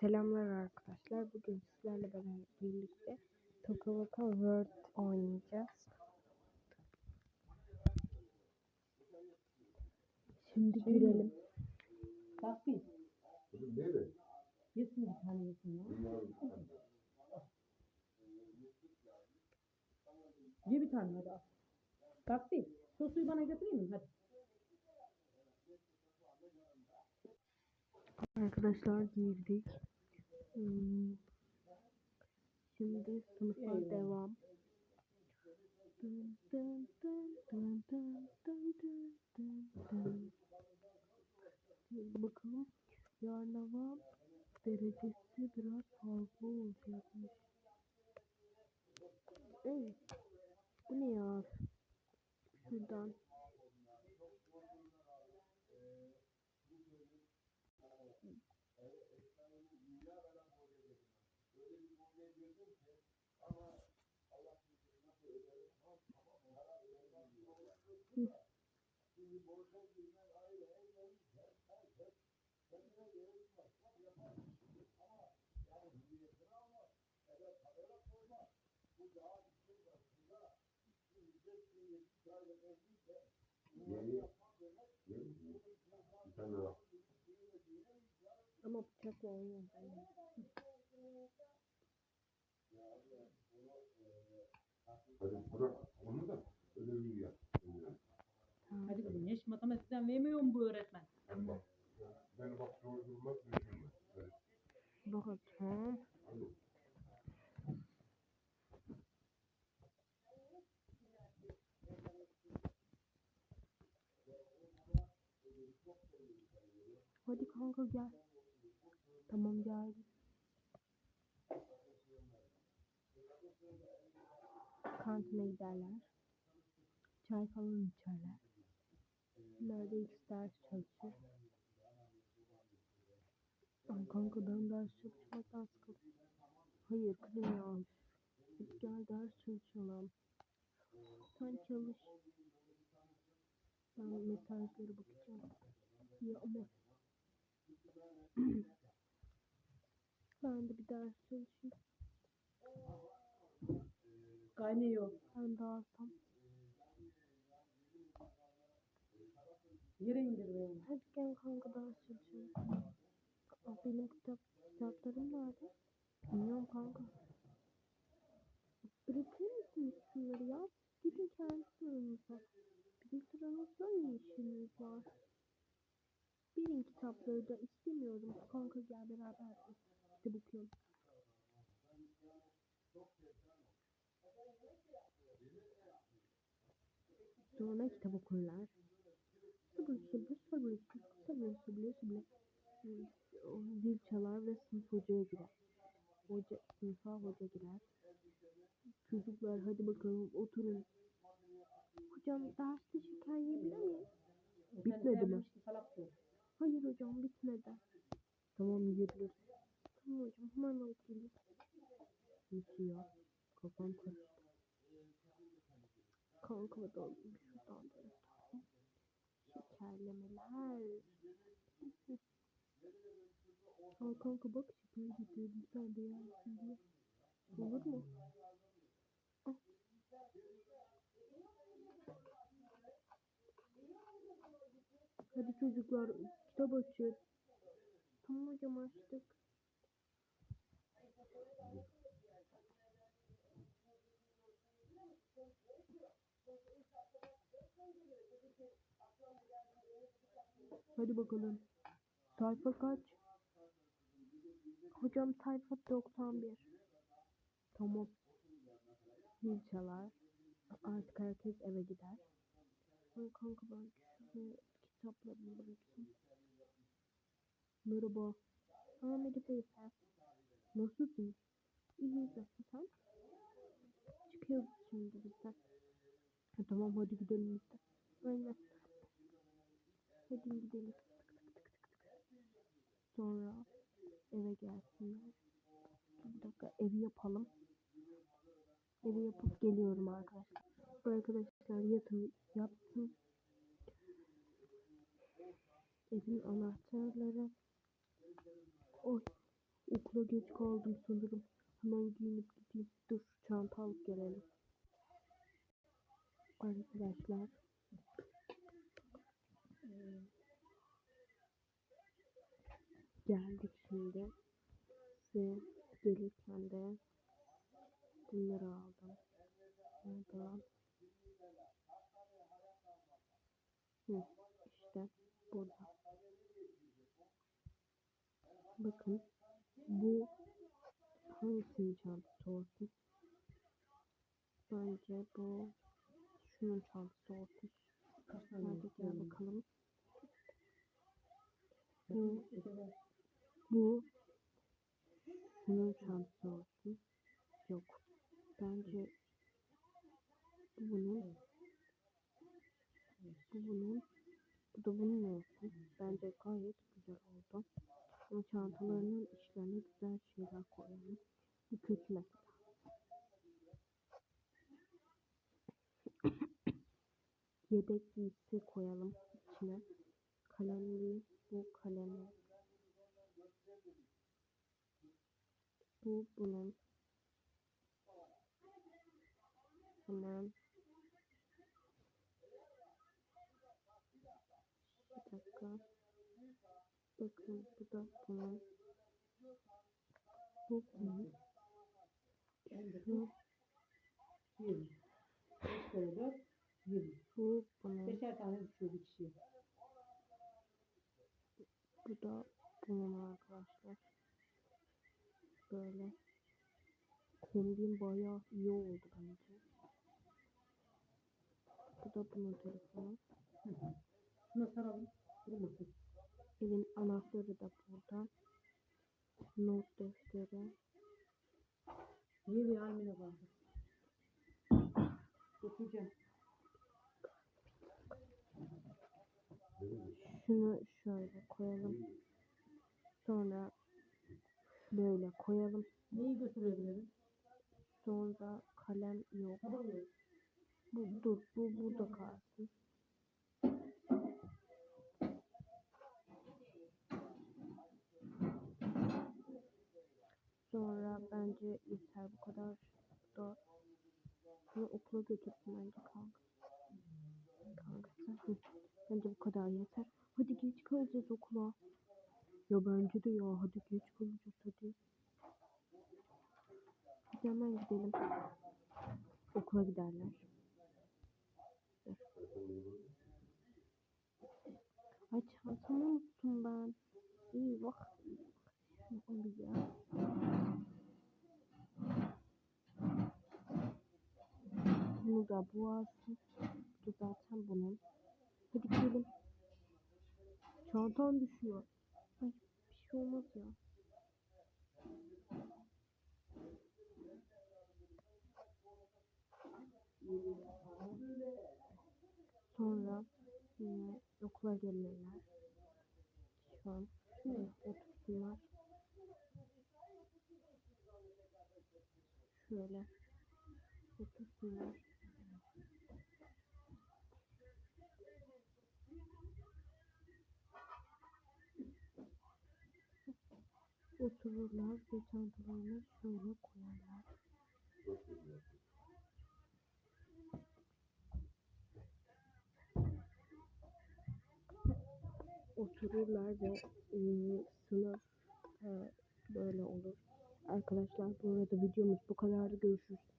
Selamlar arkadaşlar. Bugün sizlerle beraber birlikte Tokovaka World oynayacağız. Şimdi Şey girelim. Bak bir. Yesin bir tane yesin ya. Ye bir tane hadi al. Bak bir. Sosuyu bana getireyim mi? Hadi. Arkadaşlar girdik. Hmm. Şimdi sınıfa Eyvah. devam. Dın dın dın dın dın dın dın dın dın. Şimdi bakalım yarın hava derecesi biraz fazla olacakmış. Evet. Bu ne ya? Şuradan. yeni yeni bir tane daha. Ama bıçakla oynuyorum. Hadi bırak onu da ödevini yap. Hadi kızım yaş matematikten vermiyor mu bu öğretmen? Bak. Beni bak zor durmaz düşünme. Hadi. Bakacağım. Hadi. Hadi kanka gel. Tamam geldim. Kantine giderler. Çay falan içerler. Nerede ders çalışır. Ay kanka ben ders çalışmaktan sıkıldım. Hayır kızım ya. Hadi gel ders çalışalım. Sen çalış. Ben mesajlara bakacağım. Ya ama ben de bir ders çalışayım. Kaynıyor. Ben dağıtsam. Yere indir beni. Hadi gel kanka çalışalım. Aa, benim kitap, kitaplarım nerede? Bilmiyorum kanka. Bırakır mısınız şunları ya? Gidin kendi sıranıza. Bizim sıramızda ne işiniz var? Verin kitapları da istemiyorum. Kanka gel beraber kitap okuyalım. Sonra kitap okurlar. Sabır sabır sabır sabır. Hmm, o Zil çalar ve sınıf hocaya girer. Hoca, sınıfa hoca girer. Çocuklar hadi bakalım oturun. Hocam derste şeker yiyebilir miyim? Bitmedi mi? Hayır hocam bitmedi. Tamam yiyebiliriz. Tamam hocam hemen alıp geleyim. Nasıl ya? Kafam karıştı. Kanka da şuradan böyle. Şekerlemeler. Al kanka bak getirdim sen de yersin diye. Olur mu? Hadi çocuklar kitap açın. Tamam hocam açtık. Hadi bakalım. Sayfa kaç? Hocam sayfa 91. Tamam. Zil çalar. Artık herkes eve gider. Ay kanka ben şuraya kitaplarımı bırakayım. Merhaba. Aa merhaba efendim. Nasılsın? İyiyiz sen? Çıkıyoruz şimdi bizden. Ha, tamam hadi gidelim biz de. Aynen. Hadi gidelim. Sonra eve gelsinler. Bir dakika evi yapalım. Evi yapıp geliyorum arkadaşlar. Arkadaşlar yatın, yaptım. Evin anahtarları. Oy. Okula geç kaldım sanırım. Hemen giyinip gideyim. Dur çanta alıp gelelim. Arkadaşlar. Geldik şimdi. Ve gelirken de bunları aldım. Nerede? Hı, işte burada. Bakın bu hangisinin çantası olsun? Bence bu şunun. Kaç tane Hadi gel bakalım. Bu, Bu. bu şunun çantası olsun. Yok. Bence bu bunun. Bu bunun. Bu da bunun olsun. Bence gayet güzel oldu. Ama çantalarının içlerine güzel şeyler koyalım. Bu kötü mesela. Yedek giysi koyalım içine. Kalemliği bu kalemi. Bu bunun. Hemen. Bir dakika. Bakın bu da bunun. Bu bunun. Yirmi. bu bunun. Beşer tane düşüyor bir kişiye. Bu da bunun arkadaşlar. Böyle. Kombin bayağı iyi oldu bence. Bu da bunun telefonu. Evin anahtarı da burada. Not defteri. Niye bir halmine kaldı? Götüreceğim. Şunu şöyle koyalım. Sonra böyle koyalım. Neyi götürebilirim? Sonra kalem yok. Bu dur bu burada kalsın. Sonra bence yeter bu kadar da bunu okula götürsün bence kanka. Kankası. Bence bu kadar yeter. Hadi geç kalacağız okula. Ya bence de ya hadi geç kalacağız hadi. Hadi hemen gidelim. Okula giderler. Ay çantamı unuttum ben. İyi bak. Şunu alayım. Bunu da bu alsın. Bu zaten bunun. Hadi gidelim. Çantam düşüyor. Ay bir şey olmaz ya. Sonra yine okula gelirler. Şu an şuraya otursunlar. Şöyle otursunlar. Otururlar ve çantalarını şöyle koyarlar. otururlar ve ıı, sınıf e, böyle olur. Arkadaşlar bu arada videomuz bu kadardı. Görüşürüz.